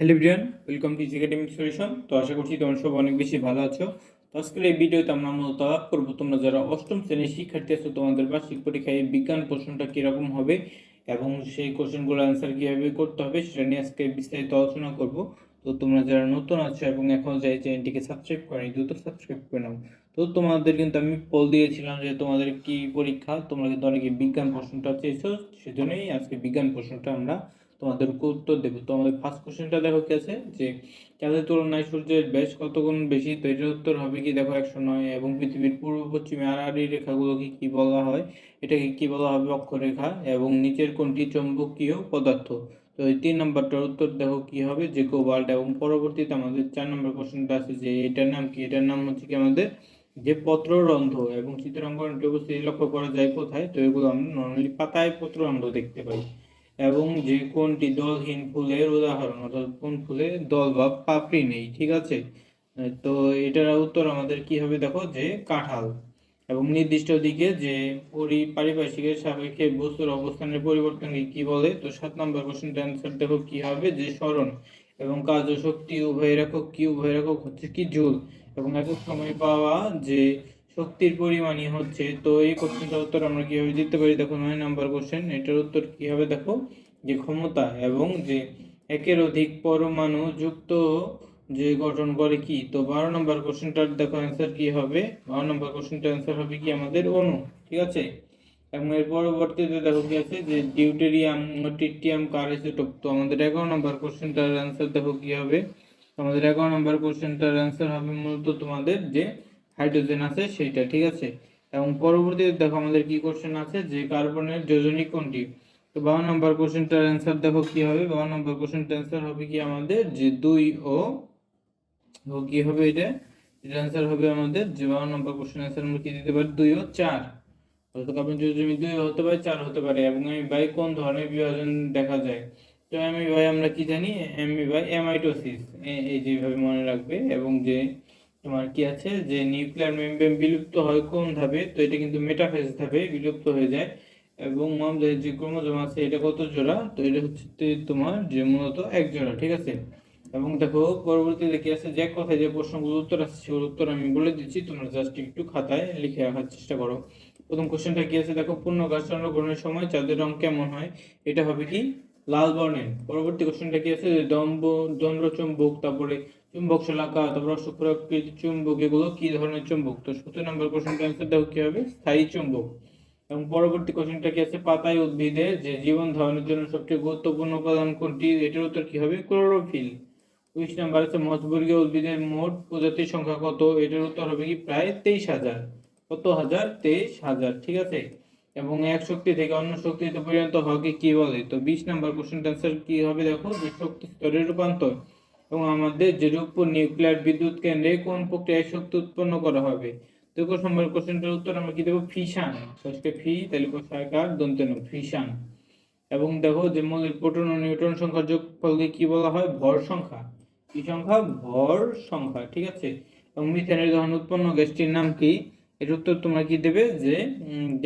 Hello Brian welcome to academic solution তো আশা করছি তোমরা সব অনেক বেশি ভালো আছো। তো আজকের এই ভিডিওতে আমরা মূলত করব, তোমরা যারা অষ্টম শ্রেণির শিক্ষার্থী আছো, তোমাদের বার্ষিক পরীক্ষায় বিজ্ঞান প্রশ্নটা কীরকম হবে এবং সেই কোশ্চেনগুলো অ্যান্সার কীভাবে করতে হবে সেটা নিয়ে আজকে বিস্তারিত আলোচনা করব। তো তোমরা যারা নতুন আছো এবং এখন যাই চ্যানেলটিকে সাবস্ক্রাইব করেনি, দ্রুত সাবস্ক্রাইব করে নাও। তো তোমাদের কিন্তু আমি পোল দিয়েছিলাম যে তোমাদের কি পরীক্ষা, তোমরা কিন্তু অনেকে বিজ্ঞান প্রশ্নটা চেয়েছো, সেজন্যই আজকে বিজ্ঞান প্রশ্নটা আমরা তোমাদেরকে উত্তর দেবো। তো আমাদের ফার্স্ট কোশ্চেনটা দেখো কি আছে? যে, চাঁদের তুলনায় সূর্যের বেশ কত গুণ বেশি? তো এটার উত্তর হবে কি দেখো একশো নয় এবং পৃথিবীর পূর্ব পশ্চিমে আড়াআড়ি রেখাগুলোকে কি বলা হয়? এটাকে কি বলা হবে? অক্ষরেখা এবং নিচের কোনটি চৌম্বকীয় পদার্থ? তো এই তিন নম্বরটার উত্তর দেখো কি হবে? যে কোবাল্ট এবং পরবর্তীতে আমাদের চার নম্বর কোশ্চেনটা আছে যে, এটার নাম কি? এটার নাম হচ্ছে কি আমাদের? যে পত্ররন্ধ্র এবং চিত্রাঙ্কনটি অবশ্যই লক্ষ্য করা যায় কোথায়? তো এগুলো আমরা নর্মালি পাতায় পত্ররন্ধ্র দেখতে পাই। এবং যে কোনটি দলহীন ফুলের উদাহরণ, অর্থাৎ কোন ফুলে দল বা পাপড়ি নেই, ঠিক আছে? তো এটার উত্তর আমাদের কি হবে দেখো? যে কাঁঠাল। এবং নির্দিষ্ট দিকে যে পরি পারিপার্শ্বিকের সাপেক্ষে বস্তুর অবস্থানের পরিবর্তনকে কি বলে? তো সাত নম্বর কোশ্চেনটা অ্যান্সার দেখো কি হবে? যে স্মরণ। এবং কাজ ও শক্তি উভয় একক, কি উভয় একক? হচ্ছে কি জুল। এবং একক সময় পাওয়া যে শক্তির পরিমাণই হচ্ছে। তো এই কোশ্চেনটার উত্তর আমরা কীভাবে দিতে পারি? দেখো, নয় নাম্বার কোশ্চেন এটার উত্তর কি হবে দেখো? যে ক্ষমতা এবং যে একের অধিক পরমাণু যুক্ত যে গঠন করে কি? তো বারো নম্বর কোশ্চেনটার দেখো অ্যান্সার কি হবে? বারো নম্বর কোশ্চেনটার অ্যান্সার হবে কি? আমাদের অণু, ঠিক আছে? এবং এর পরবর্তীতে দেখো কি আছে? যে ডিউটেরিয়াম টিটিয়াম কার আইসোটোপ তো আমাদের এগারো নম্বর কোশ্চেনটার অ্যান্সার দেখো কি হবে? আমাদের এগারো নম্বর কোশ্চেনটার অ্যান্সার হবে মূলত তোমাদের যে হাইড্রোজেন আছে, সেইটা, ঠিক আছে? এবং পরবর্তীতে দেখো আমাদের কি কোশ্চেন আছে, যে কার্বনের যোজনী কোনটি? তো বারো নম্বর কোশ্চেনটার অ্যান্সার দেখো কি হবে। বারো নম্বর কোশ্চেনটার অ্যান্সার হবে কি আমাদের, যে দুই ও কি হবে এটা? এটার অ্যান্সার হবে আমাদের, যে বারো নম্বর কোশ্চেন অ্যান্সার আমরা কি দিতে পারি? দুই ও চার। অর্থাৎ কার্বন যোজনী দুই হতে পারে, চার হতে পারে, এবং আমি বাই কোন ধরনের বিভাজন দেখা যায়? তো আমি ভাই আমরা কি জানি? এমই বাই এমাইটোসিস এই যেভাবে মনে রাখবে, এবং যে তোমার কি আছে? যে নিউক্লিয়ার মেমব্রেন বিলুপ্ত হয় কোন ধাপে? তো এটা কিন্তু মেটাফেজ ধাপে বিলুপ্ত হয়ে যায়। এবং আমাদের যে ক্রোমোজোম আছে, এটা কত জোড়া? তো এটা হচ্ছে তোমার যে মূলত এক জোড়া, ঠিক আছে? এবং দেখো, পরবর্তীতে কি আছে? যে কথায় যে প্রশ্নগুলো উত্তর আছে, সেগুলোর উত্তর আমি বলে দিচ্ছি। তোমরা জাস্ট একটু খাতায় লিখে রাখার চেষ্টা করো। প্রথম কোশ্চেনটা কি আছে? দেখো, পূর্ণ গাছ চন্দ্রগ্রহণের সময় চাঁদের রং কেমন হয়? এটা হবে কি? লাল বর্ণের। পরবর্তী কোশ্চেনটা কি আছে? দম্ব দন্দ্র তারপরে চুম্বক শলাকা তারপর অশ্বক্ষরাকৃতি চুম্বক, এগুলো কি ধরনের চুম্বক? তো সতেরো নম্বর কোশ্চেনটা অ্যান্সার দেখো কি হবে? স্থায়ী চুম্বক। এবং পরবর্তী কোশ্চেনটা কি আছে? পাতায় উদ্ভিদের যে জীবন ধারণের জন্য সবচেয়ে গুরুত্বপূর্ণ উপাদান কোনটি? এটার উত্তর কি হবে? ক্লোরোফিল। উনিশ নাম্বার আছে, মধ্যবর্গীয় উদ্ভিদের মোট প্রজাতির সংখ্যা কত? এটার উত্তর হবে কি? প্রায় তেইশ হাজার। কত হাজার? তেইশ হাজার, ঠিক আছে? এবং এক শক্তি থেকে অন্য শক্তিতে পরিণত হওয়াকে কি বলে? তো বিশ নাম্বার কোশ্চেন অ্যান্সার কি হবে? দেখো শক্তি স্তরের রূপান্তর। এবং আমাদের যে রূপপুর নিউক্লিয়ার বিদ্যুৎ কেন্দ্রে কোন প্রক্রিয়ায় শক্তি উৎপন্ন করা হবে? তো নম্বর কোশ্চেনটার উত্তর আমরা কি দেবো? ফিশান ফার্স্টে ফি তাহলে সরকার দন্তেন ফিশান এবং দেখো যে মৌলিক প্রোটন ও নিউট্রন সংখ্যার যোগফলকে কি বলা হয়? ভর সংখ্যা। কি সংখ্যা? ভর সংখ্যা, ঠিক আছে? এবং মিথেনের দহন উৎপন্ন গ্যাসটির নাম কি? এর উত্তর তোমরা কি দেবে? যে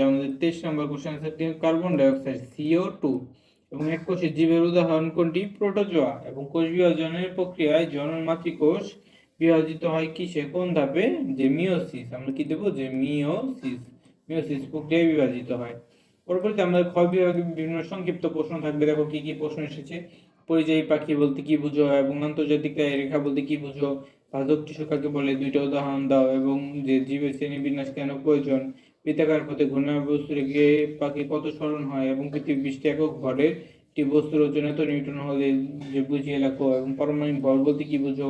আমাদের তেইশ নম্বর question answer carbon dioxide CO two এবং এক কোষের জীবের উদাহরণ কোনটি? প্রোটোজোয়া। এবং কোষ বিভাজনের প্রক্রিয়ায় জনন মাতৃকোষ বিভাজিত হয় কিসে? কোন ধাপে? যে মিওসিস আমরা কি দেবো? যে মিওসিস মিওসিস প্রক্রিয়ায় বিভাজিত হয়। পরবর্তীতে আমাদের ক্ষয় বিভাগে বিভিন্ন সংক্ষিপ্ত প্রশ্ন থাকবে। দেখো কি কি প্রশ্ন এসেছে। পরিযায়ী পাখি বলতে কি বুঝো এবং আন্তর্জাতিক রেখা বলতে কি বুঝো? ভাজক টিস্যু কাকে বলে দুইটা উদাহরণ দাও এবং যে জীবের শ্রেণি বিন্যাস কেন প্রয়োজন? বৃত্তাকার পথে ঘূর্ণায় বস্তু রেখে পাখি কত স্মরণ হয় এবং পৃথিবী বৃষ্টি একক ভরে একটি বস্তুর ওজন এত নিউটন হলে যে বুঝিয়ে লেখো এবং পারমাণবিক ভর বলতে কি বুঝো?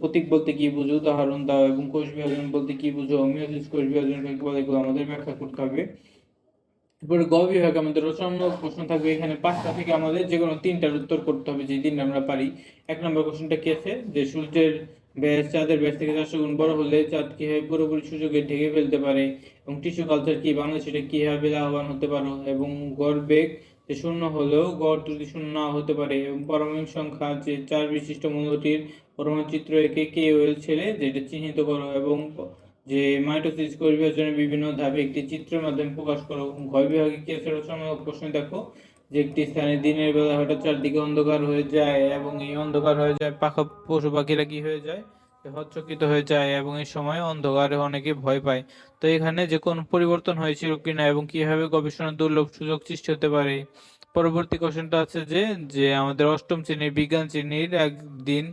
প্রতীক বলতে কি বুঝো? উদাহরণ দাও এবং কোষ বিভাজন বলতে কি বুঝো? মিওসিস কোষ বিভাজন বলে এগুলো আমাদের ব্যাখ্যা করতে হবে। এরপরে গ বিভাগে আমাদের রচনামূলক প্রশ্ন থাকবে। এখানে পাঁচটা থেকে আমাদের যে কোনো তিনটার উত্তর করতে হবে যে তিনটা আমরা পারি। এক নম্বর কোশ্চেনটা কি আছে? যে সূর্যের ব্যাস চাঁদের ব্যাস থেকে চারশো গুণ বড় হলে চাঁদ কীভাবে পুরোপুরি সূর্যকে ঢেকে ফেলতে পারে? এবং টিস্যু কালচার কি বাংলাদেশ এটা কীভাবে লাভবান হতে পারো? এবং গড় বেগ যে শূন্য হলেও গড় ত্রুটি শূন্য না হতে পারে, এবং পারমাণবিক সংখ্যা যে চার বিশিষ্ট মূলটির পরমাণু চিত্র একে কে ওয়েল ছেড়ে যেটা চিহ্নিত করো, এবং যে মাইটোসিস কোষ বিভাজনের বিভিন্ন ধাপে একটি চিত্রের মাধ্যমে প্রকাশ করো। ঘয় বিভাগে কি প্রশ্ন দেখো। যে একটি স্থানে দিনের বেলা হঠাৎ চারদিকে অন্ধকার হয়ে যায় এবং এই অন্ধকার হয়ে যায়, পাখা পশু পাখিরা কি হয়ে যায়? হচ্চকিত হয়ে যায় এবং এই সময় অন্ধকারে অনেকে ভয় পায়। তো এখানে যে কোন পরিবর্তন হয়েছিল কিনা এবং কীভাবে গবেষণার দুর্লভ সুযোগ সৃষ্টি হতে পারে? পরবর্তী কোশ্চেনটা আছে যে যে আমাদের অষ্টম শ্রেণির বিজ্ঞান শ্রেণির একদিন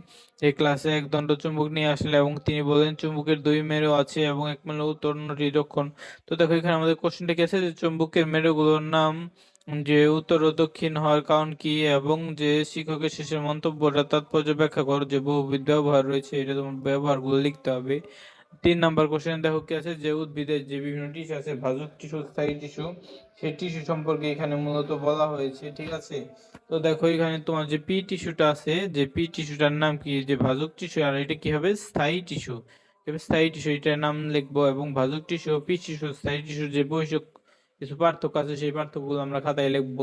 এই ক্লাসে এক দণ্ড চুম্বক নিয়ে আসলে এবং তিনি বলেন, চুম্বকের দুই মেরু আছে এবং এক মেরু উত্তর অন্যটি দক্ষিণ। তো দেখো এখানে আমাদের কোশ্চেনটা কি আছে? যে চুম্বকের মেরুগুলোর নাম যে উত্তর ও দক্ষিণ হওয়ার কারণ কি এবং যে শিক্ষকের শেষের মন্তব্যটা তাৎপর্য ব্যাখ্যা করো, যে বহুবিধ ব্যবহার রয়েছে, এটা তোমার ব্যবহারগুলো লিখতে হবে। তিন নাম্বার কোশ্চেন দেখো কি আছে, যে উদ্ভিদের যে বিভিন্ন টিস্যু আছে, ভাজক টিস্যু স্থায়ী টিস্যু সেই টিস্যু সম্পর্কে এখানে মূলত বলা হয়েছে, ঠিক আছে? তো দেখো এখানে তোমার যে পি টিস্যুটা আছে, যে পি টিস্যুটার নাম কি, যে ভাজক টিস্যু আর এটা কি হবে? স্থায়ী টিস্যু স্থায়ী টিস্যু এটার নাম লিখব এবং ভাজক টিস্যু পি টিস্যু স্থায়ী টিস্যুর যে বৈশিক কিছু পার্থক্য আছে, সেই পার্থক্যগুলো আমরা খাতায় লিখব।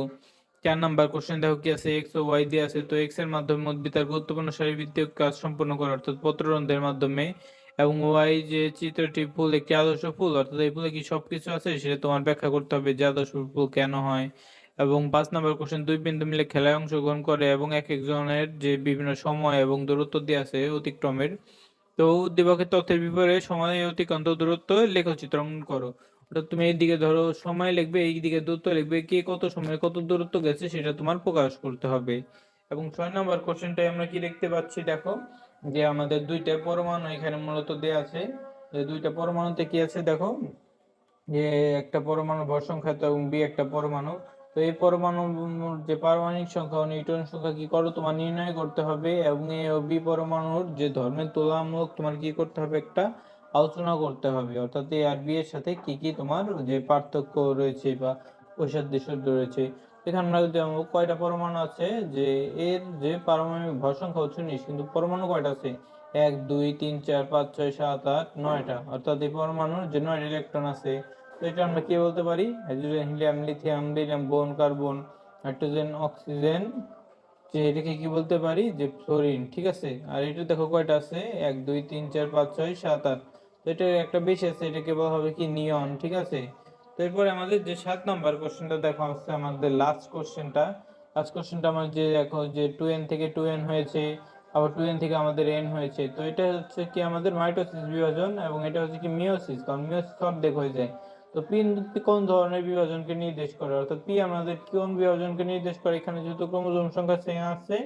চার নাম্বার কোশ্চেন দেখো কি আছে? এক্স ও ওয়াই দিয়ে আছে, তো এক্সের মাধ্যমে তার গুরুত্বপূর্ণ শারীরবৃত্তিক কাজ সম্পন্ন করে, অর্থাৎ পত্ররন্ধ্রের মাধ্যমে। এবং ওয়াই যে চিত্রটি ফুল, একটি আদর্শ ফুল, অর্থাৎ এই ফুলে কি সবকিছু আছে? সেটা তোমার ব্যাখ্যা করতে হবে যে আদর্শ ফুল কেন হয়। এবং পাঁচ নম্বর কোশ্চেন দুই বিন্দু মিলে খেলায় অংশগ্রহণ করে এবং এক একজনের যে বিভিন্ন সময় এবং দূরত্ব দিয়ে আছে অতিক্রমের, তো উদ্দীপকের তথ্যের বিপরীতে সময় অতিক্রান্ত দূরত্ব লেখচিত্র অঙ্কন করো। তুমি এইদিকে ধরো সময় লিখবে এই দিকে দূরত্ব লিখবে, কে কত সময়, কত দূরত্ব গেছে সেটা তোমার প্রকাশ করতে হবে। এবং ছয় নম্বর কোশ্চেনটাই আমরা কি দেখতে পাচ্ছি দেখো, যে আমাদের দুইটা পরমাণু এখানে মূলত দেয়া আছে। যে দুইটা পরমাণুতে কি আছে দেখো, যে একটা পরমাণু ভর সংখ্যা এবং বি একটা পরমাণু। তো এই পরমাণুর যে পারমাণবিক সংখ্যা নিউটন সংখ্যা কি করো, তোমার নির্ণয় করতে হবে। এবং এই বি পরমাণুর যে ধর্মের তুলনামূলক তোমার কি করতে হবে একটা আলোচনা করতে হবে। অর্থাৎ এ আর বি এর সাথে কি কি তোমার যে পার্থক্য রয়েছে বা বৈসাদৃশ্য রয়েছে, এখানে আমরা আমরা কয়টা পরমাণু আছে, যে এর যে পারমাণবিক ভর সংখ্যা হচ্ছে উনিশ, কিন্তু পরমাণু কয়টা আছে? এক, দুই, তিন, চার, পাঁচ, ছয়, সাত, আট, নয়টা। অর্থাৎ এই পরমাণুর যে নয়টা ইলেকট্রন আছে, তো এটা আমরা কি বলতে পারি? হাইড্রোজেন, হিলিয়াম, লিথিয়াম লিথিয়াম বোন, কার্বন, নাইট্রোজেন, অক্সিজেন, যে এটাকে কি বলতে পারি? যে ফ্লোরিন, ঠিক আছে? আর এটা দেখো কয়টা আছে? এক, দুই, তিন, চার, পাঁচ, ছয়, সাত, আট। এটা একটা বেশি আছে, এটাকে বলা হবে কি নিয়ন, ঠিক আছে? তো এরপরে আমাদের যে সাত নম্বর কোশ্চেনটা দেখো আছে আমাদের লাস্ট কোশ্চেনটা লাস্ট কোশ্চেনটা আমার যে দেখো যে টু এন থেকে টু এন হয়েছে, আবার টু এন থেকে আমাদের এন হয়েছে। তো এটা হচ্ছে কি আমাদের মাইটোসিস বিভাজন এবং এটা হচ্ছে কি মিওসিস কারণ মিওসিস অর্ধেক হয়ে যায়। তো পি কোন ধরনের বিভাজনকে নির্দেশ করে? অর্থাৎ পি আমাদের কোন বিভাজনকে নির্দেশ করে? এখানে যেহেতু ক্রোমোজোম সংখ্যা সেম আছে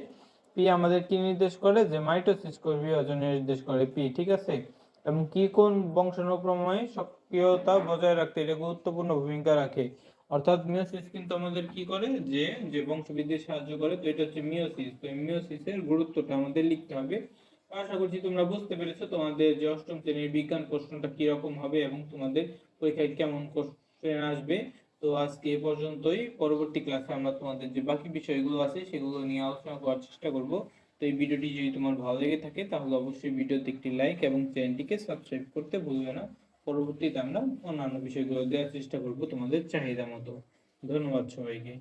পি আমাদের কি নির্দেশ করে? যে মাইটোসিস বিভাজন নির্দেশ করে পি ঠিক আছে? এবং কি কোন বংশানুক্রমে সক্রিয়তা বজায় রাখতে এটা গুরুত্বপূর্ণ ভূমিকা রাখে? অর্থাৎ মিওসিস কিন্তু আমাদের কি করে? যে যে বংশবৃদ্ধি সাহায্য করে, তো এটা হচ্ছে মিওসিস তো মিওসিসের গুরুত্বটা আমাদের লিখতে হবে। আশা করছি তোমরা বুঝতে পেরেছ তোমাদের যে অষ্টম শ্রেণির বিজ্ঞান প্রশ্নটা কি রকম হবে এবং তোমাদের পরীক্ষায় কেমন কোশ্চেন আসবে। তো আজকে এ পর্যন্তই। পরবর্তী ক্লাসে আমরা তোমাদের যে বাকি বিষয়গুলো আছে সেগুলো নিয়ে আলোচনা করার চেষ্টা করব। তো এই ভিডিওটি যদি তোমার ভালো লেগে থাকে, তাহলে অবশ্যই ভিডিওতে একটি লাইক এবং চ্যানেলটিকে সাবস্ক্রাইব করতে ভুলবে না। পরবর্তীতে আমরা অন্যান্য বিষয়গুলো দেওয়ার চেষ্টা করব তোমাদের চাহিদা মতো। ধন্যবাদ সবাইকে।